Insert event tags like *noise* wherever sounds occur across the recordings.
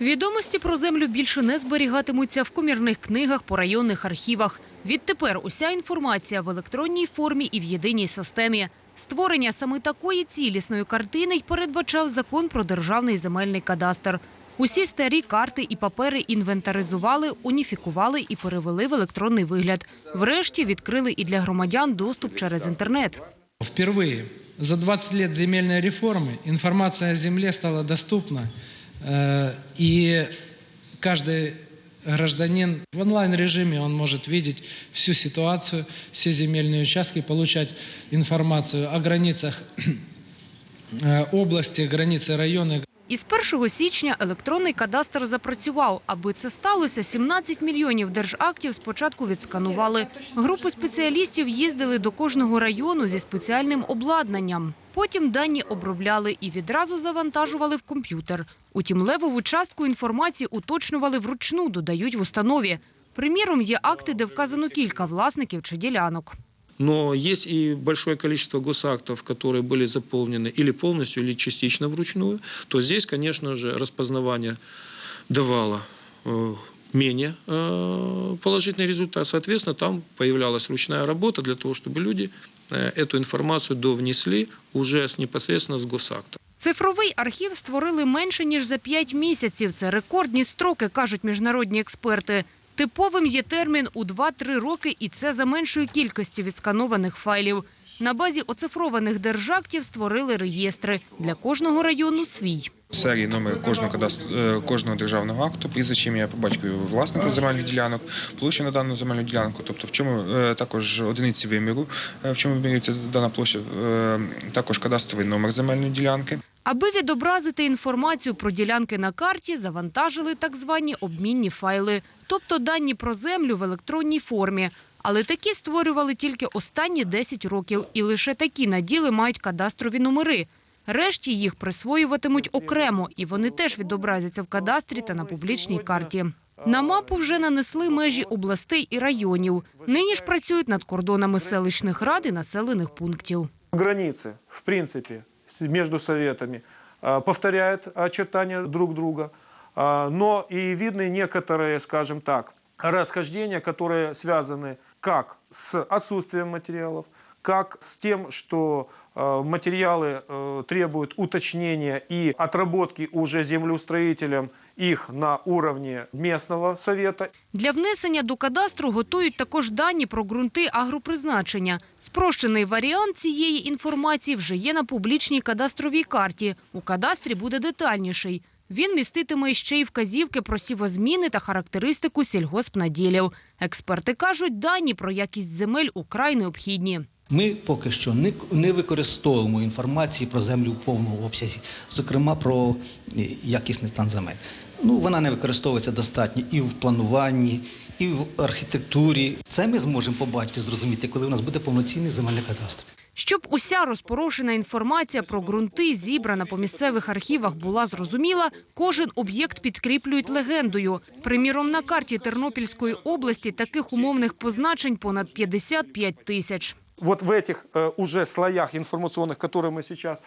Відомості про землю більше не зберігатимуться в комірних книгах по районних архівах. Відтепер уся інформація в електронній формі і в єдиній системі. Створення саме такої цілісної картини й передбачав закон про державний земельний кадастр. Усі старі карти і папери інвентаризували, уніфікували і перевели в електронний вигляд. Врешті відкрили і для громадян доступ через інтернет. Впервые за 20 лет земельной реформы информация о земле стала доступна, э, И каждый гражданин в онлайн-режиме он может видеть всю ситуацию, все земельные участки, получать информацию о границах *clears throat* э, области, границы района, Із 1 січня електронний кадастр запрацював. Аби це сталося, 17 мільйонів держактів спочатку відсканували. Групи спеціалістів їздили до кожного району зі спеціальним обладнанням. Потім дані обробляли і відразу завантажували в комп'ютер. Утім, левову частку інформації уточнювали вручну, додають в установі. Приміром, є акти, де вказано кілька власників чи ділянок. Но есть и большое количество госактов, которые были заполнены или полностью, или частично вручную, то здесь, конечно же, распознавание давало э, менее э, положительный результат. Соответственно, там появлялась ручная работа для того, чтобы люди э, эту информацию довнесли уже с, непосредственно с госакта. Цифровий архів створили менше ніж за 5 місяців. Це рекордні строки, кажуть міжнародні експерти. Типовим є термін у 2-3 роки, і це за меншої кількості відсканованих файлів. На базі оцифрованих держактів створили реєстри для кожного району свій. серії номер кожного кадастру е, кожного державного акту, прізвище ім'я по батькові власника земельних ділянок, площа на дану земельну ділянку, тобто в чому е, також одиниці виміру, е, в чому вимірюється дана площа, також кадастровий номер земельної ділянки. Аби відобразити інформацію про ділянки на карті, завантажили так звані обмінні файли, тобто дані про землю в електронній формі. Але такі створювали тільки останні 10 років, і лише такі наділи мають кадастрові номери. Решті їх присвоюватимуть окремо, і вони теж відобразяться в кадастрі та на публічній карті. На мапу вже нанесли межі областей і районів. Нині ж працюють над кордонами селищних рад і населених пунктів. границы, в принципе, с- между советами а, повторяют очертания друг друга, а, но и видны некоторые, скажем так, расхождения, которые связаны как с отсутствием материалов, как с тем, что э, материалы э, требуют уточнения и отработки уже землеустроителем их на уровне местного совета Для внесення до кадастру готують також дані про ґрунти агропризначення. Спрощений варіант цієї інформації вже є на публічній кадастровій карті. У кадастрі буде детальніший. Він міститиме ще й вказівки про сівозміни та характеристику сільгоспнаділів. Експерти кажуть, дані про якість земель украй необхідні. Ми поки що не, використовуємо інформації про землю в повному обсязі, зокрема про е, якісний стан земель. Ну, вона не використовується достатньо і в плануванні, і в архітектурі. Це ми зможемо побачити, зрозуміти, коли у нас буде повноцінний земельний кадастр. Щоб уся розпорошена інформація про ґрунти, зібрана по місцевих архівах, була зрозуміла, кожен об'єкт підкріплюють легендою. Приміром, на карті Тернопільської області таких умовних позначень понад 55 тисяч. Вот в этих э, уже слоях информационных, которые мы сейчас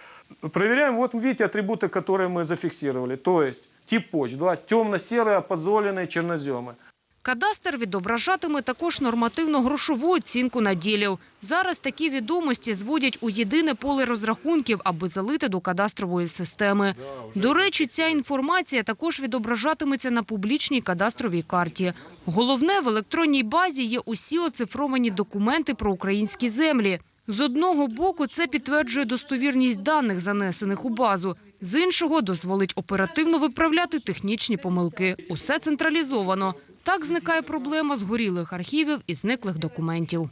проверяем, вот видите атрибуты, которые мы зафиксировали. То есть тип почв, да, темно-серые, подзоленные черноземы. Кадастр відображатиме також нормативно-грошову оцінку наділів. Зараз такі відомості зводять у єдине поле розрахунків, аби залити до кадастрової системи. До речі, ця інформація також відображатиметься на публічній кадастровій карті. Головне, в електронній базі є усі оцифровані документи про українські землі. З одного боку, це підтверджує достовірність даних, занесених у базу. З іншого, дозволить оперативно виправляти технічні помилки. Усе централізовано. Так зникає проблема згорілих архівів і зниклих документів.